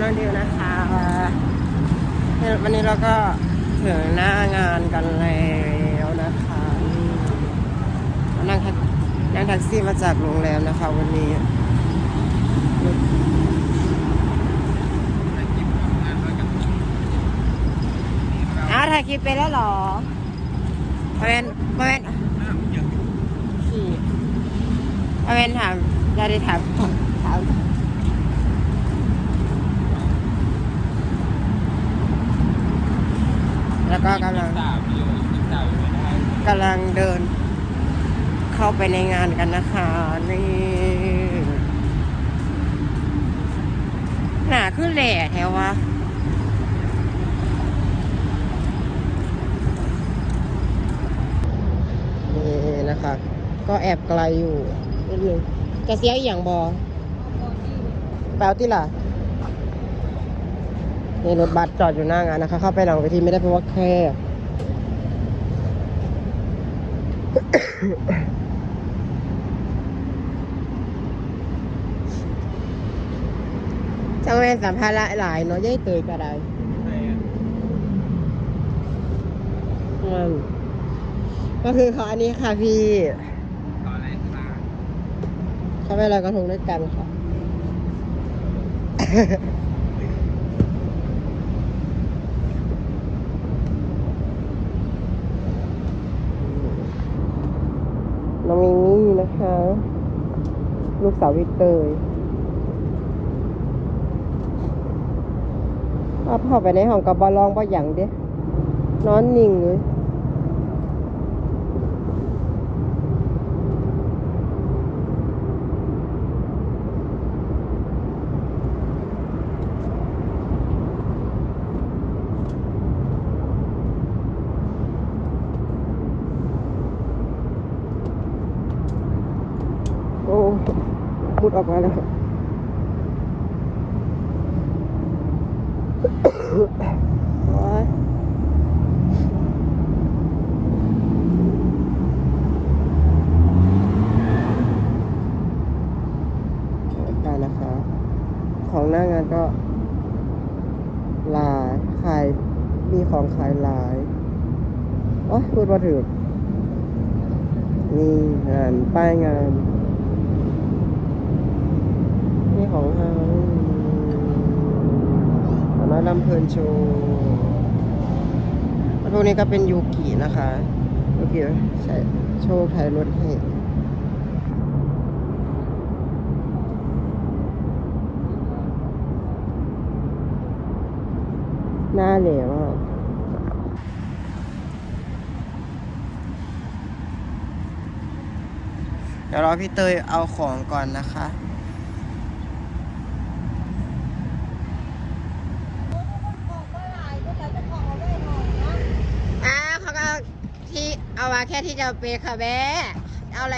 น้องดิวนะคะวันนี้เราก็ถึงหน้างานกันแล้วนะคะนั่งแท็กนั่งแท็กซี่มาจากโรงแรมนะคะ วันนี้อ้าวถ่ายคลิปไปแล้วเหรอมาเป็นมาเป็นขี่มาเป็นถามจะได้ถามถาม แล้วก็กำลังกำลังเดินเข้าไปในงานกันนะคะนี่หนาขึ้นแหล่แถววะนี่นะคะ ก็แอบไกลอยู่นิดนึงจะเสียอีกอย่างบอแปลวที่ล่ะ นี่รถบัสจอดอยู่หน้างานนะคะ เข้าไปหลังเวทีไม่ได้เพราะว่าแคบจังเวนสัมภาระหลายเนาะย่ายเตยก็ได้อืมก็คือเขาอันนี้ค่ะพี่เขาไปลอยกระทงด้วยกันค่ะ น้องมิมี่นะคะ ลูกสาววิเตอร์เอาเข้าไปในห้องกับบอลองบ่หยังเด้นอนนิ่งเลย โอ้มุด ออกมาแล้วโอ๊ยไปนะคะ ของหน้างานก็หลายขายมีของขายหลายโอ้ยพูดมาถึงนี่งานป้ายงาน นี่ ของทางสำนักลำเพลินโชว์แล้วพวกนี้ก็เป็นยูกินะคะยูกิใช่โชว์ถ่ายรถให้หน้าเหลวอะเดี๋ยวรอพี่เตยเอาของก่อนนะคะ อ้าวเขาก็เอาามาแค่ที่จะเปย์ค่ะแม่เอาอะไร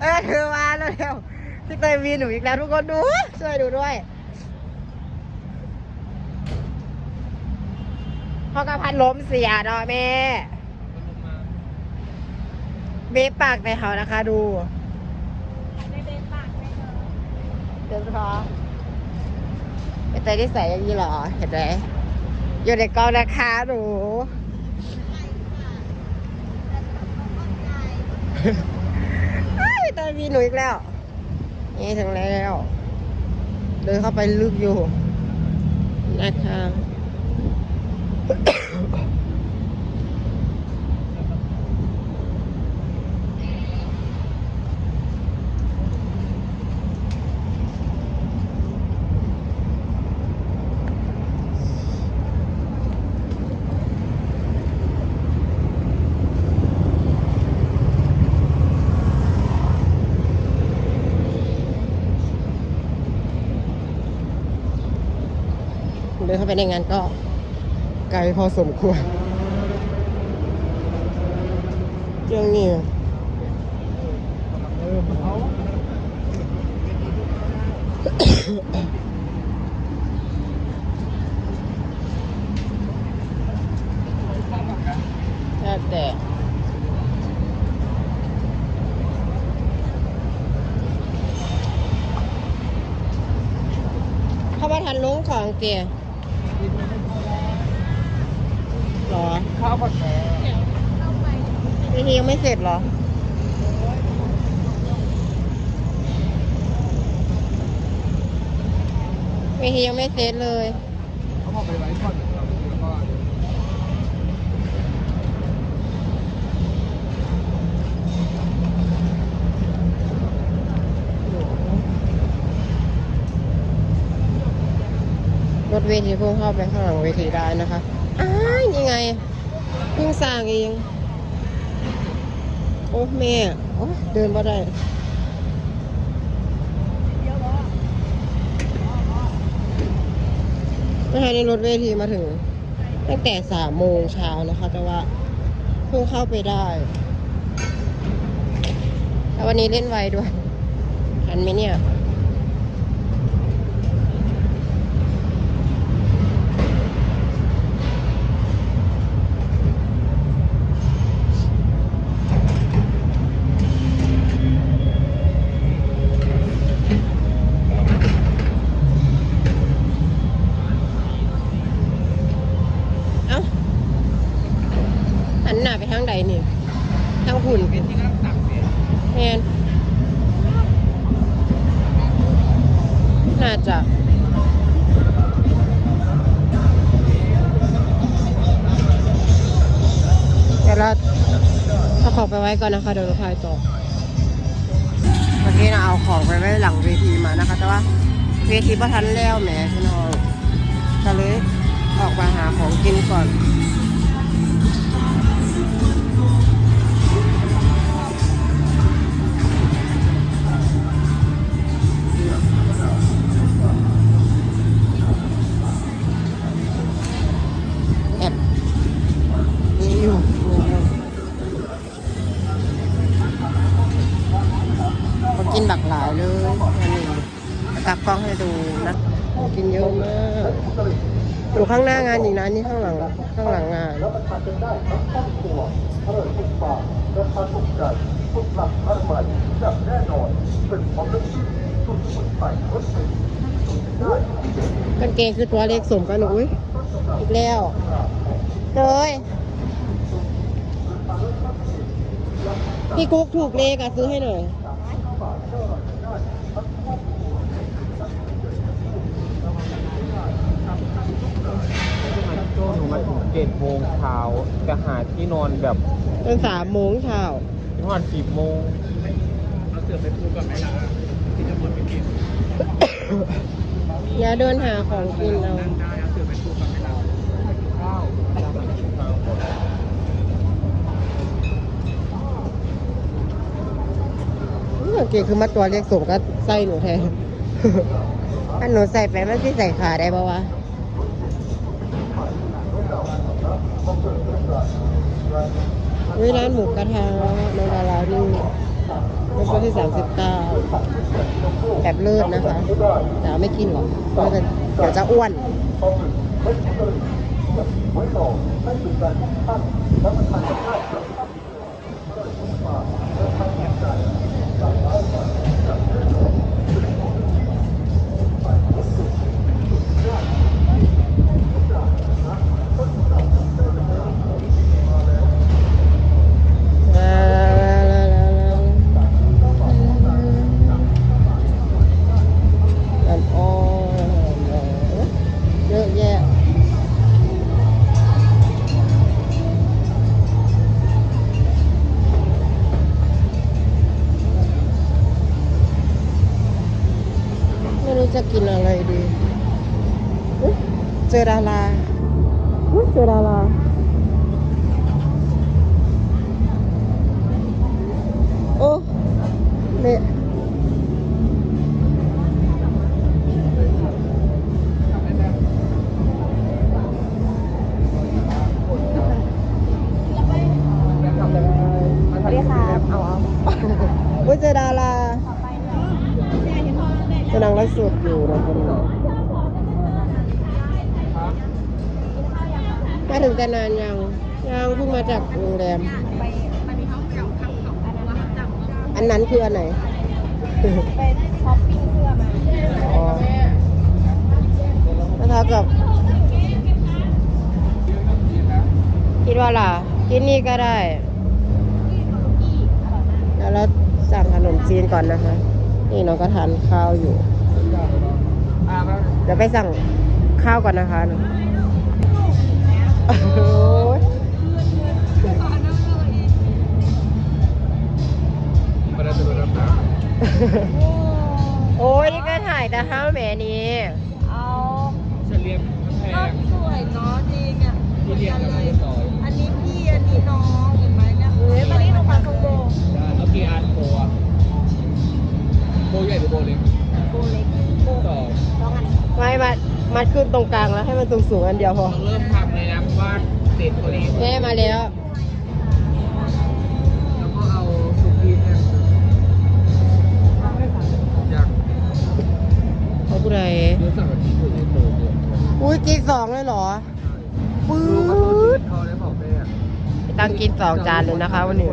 เออถือมาเร็วพี่เตยมีหนูอีกแล้วทุกคนดูช่วยดูด้วยพ่อกระพันล้มเสียเนาะแม่เบปากในเขานะคะ ดูเดี๋ยวพอไปเตยที่ใส่อย่างนี้เหรอ เห็นไหม อยู่ในกองนะคะหนูเฮ้ตอนมีหนูอีกแล้ว นี่ถึงแล้ว เดินเข้าไปลึกอยู่ นะคะ ดินเข้าไปในงานก็ไกลพอสมควรเรื่องนี้แล้วแต่ทันลงของเตี๋ย หรอข้าวผัดแหนเวทียังไม่เสร็จเหรอเวทียังไม่เสร็จเลยเขาบอกไปไว้ก่อนแล้วก็รถเวทีเพิ่งเข้าไปข้างหลังเวทีได้นะคะอ้ายนี่ไง เพิ่งสร้างเอง โอ้แม่ โอ้เดินมาได้ไม่ให้ในรถเวทีมาถึง ตั้งแต่สามโมงเช้านะคะ แต่ว่าเพิ่งเข้าไปได้แต่วันนี้เล่นไวด้วยทันไหมเนี่ย มนน่าจะเดี๋ยวเราเอาของไปไว้ก่อนนะคะ เดี๋ยวเราพายต่อเมื่อกี้นะเอาของไปไว้หลังเวทีมานะคะ แต่ว่าเวทีประทันแล้วแหมพี่น้องก็เลยออกมาหาของกินก่อน กินเยอะมากอยู่ข้างหน้างานอีกนะนี่ข้างหลังข้างหลังงานรับประทานกันได้ทั้งครอบครัวอร่อยถูกปากราคาถูกใจถูกหลักอร่อยแบบแน่นอนเป็นความเลือกสุดสมุนไพรรสเผ็ดที่สุดได้กางเกงคือตัวเล็กสมกันอุ้ยอีกแล้วเลยพี่กุ๊กถูกเลขอะซื้อให้หน่อย ช่วงหนูมาถึงเจ็ดโมงเช้าจะหาที่นอนแบบเป็นสามโมงเช้าประมาณสิบโมงเอาเสือไปปูกับไหมล่ะที่จะหมดไปกินอย่าเดินหาของกินเอาได้เอาเสือไปปูกับไหมล่ะข้าวเราไปกินข้าวก่อนกางเกงคือมัดตัวเล็กสมก็ใส่หนูแทนถ้าหนูใส่ไปมันที่ใส่ขาได้ปะวะ เฮ้ยร้านหมูกระทะในดารานี่เป็นคนที่สามสิบเก้าแบบเลิศนะคะ แต่ไม่กินหรอกเพราะว่าเดี๋ยวจะอ้วนไม่ต่อให้เป็นการตั้งรับประทานกันได้ ดาราโอ้เละสวัสดีค่ะเอาเอาโอ้ยเจอดาราจะนั่งไลฟ์สดอยู่นะคนนี้ มาถึงแต่นานยังยังเพิ่งมาจากโรงแรม อันนั้นคืออันไหน ไปช้อปปิ้งเสื้อมาอ๋อเกือบคิดว่าล่ะกินนี่ก็ได้ แล้วเราสั่งขนมจีนก่อนนะคะ นี่น้องก็ทานข้าวอยู่อ่าก็เดี๋ยวไปสั่งข้าวก่อนนะคะ โอ้ยประดับปรับนะโอ้ยนี่ก็ถ่ายแต่ข้าวแหม่นี้เอาฉันเรียกแพก็งสวยเนาะจริงอะที่เรียกกันเลเรียยบร้อยอันนี้พี่อันนี้น้องเห็นไหมเนี่ยเฮ้ยอันนี้หนูฟังคอมโบแล้วกี่อันโบอะโบใหญ่หรือโบเล็กโบเล็กโบสองสองอัน ไม่มัดมัดขึ้นตรงกลางแล้วให้มันสูงสูงๆอันเดียวพอ ต้องเริ่มทำ เลยนะเพราะว่าเสร็จพอดีแม่มาแล้ว แล้วก็เอาสุกี้เนี่ยอยากเขาผู้ใดเนื้อสัตว์แบบนี้คือโตเกินอุ้ยกินสองเลยเหรอปื๊ลูกกระตุ้นดเขาได้บอกแม่ตั้งกินสองจานเลยนะคะวันนี้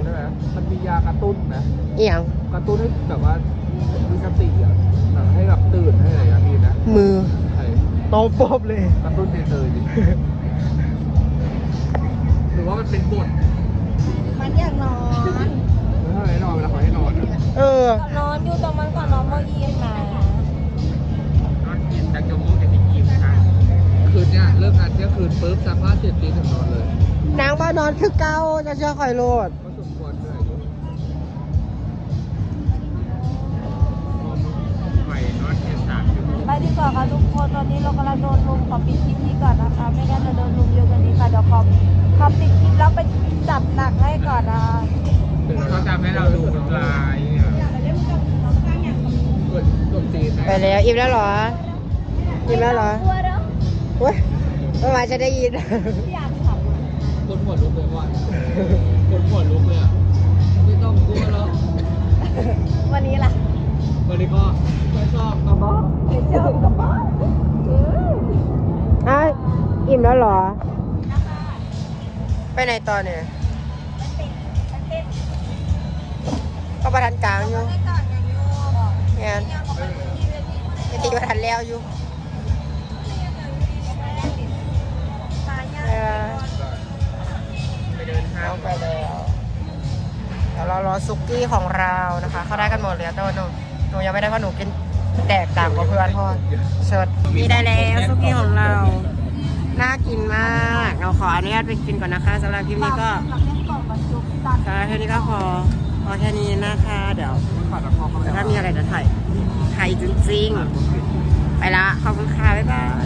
มันมียากระตุ้นนะ เอียงกระตุ้นให้แบบว่ามีสติอะแบบให้แบบตื่นให้อะไรอย่างนี้นะมือ ใช่ตรงป๊อบเลย กระตุ้นเฉยๆดิหรือ ว่ามันเป็นบทมันอยากนอนแล้วถ้าไหนนอนเวลาเขาให้นอนอะเออนอนอยู่ตรงมันก่อนนอนเมื่อกี้นะนอนกินจากจมูกจากที่กินค่ะคืนเนี้ยเลิกงานเที่ยงคืนปุ๊บซักผ้าเสร็จตีถึงนอนเลยนางบ้านอนคือเก้าจะเชื่อคอยโลด ก็สมควรด้วยไปนอนแค่สามชั่วโมง ไปดีกว่าค่ะทุกคนตอนนี้เรากำลังโดนลุมขอปิดคลิปนี้ก่อนนะคะ ไม่งั้นจะโดนลุมเยอะ ตีนไปแล้วอิ่มแล้วเหรออิ่มแล้วเหรอกลัวเด้อเว้ยเมื่อวานจะได้ยินอยากขับอะคนหัวลุกเลยว่าคนหัวลุกเลยอะไม่ต้องกลัวแล้ววันนี้ล่ะวันนี้ก็ไม่ชอบมาบอกเดี๋ยวเจอกับบ้านอืมอ้าวอิ่มแล้วเหรอ ไปไหนต่อเนี่ยก็ประทันกลางอยู่งานไม่ ตีประทันแล้วอยู่เออไปเดินห้าเอางไปแล้วเดี๋ยวเรารอซุกี้ของเรานะคะ เขาได้กันหมดเลยแต่ว่าหนูหนูยังไม่ได้เพราะหนูกินแตกต่างกว่าเพื่อนพ่อเชิดนี่ได้แล้วซุกี้ของเรา น่ากินมาก เราขออนุญาตไปกินก่อนนะคะสำหรับคลิปนี้ก็หลังเล่นกล่องบรรจุตัดสำหรับคลิปนี้ก็พอพอแค่นี้นะคะ เดี๋ยวผ่านละครเขาแต่ถ้ามีอะไรจะถ่ายถ่าย จริงๆ ไปละขอบคุณค่ะบ๊ายบาย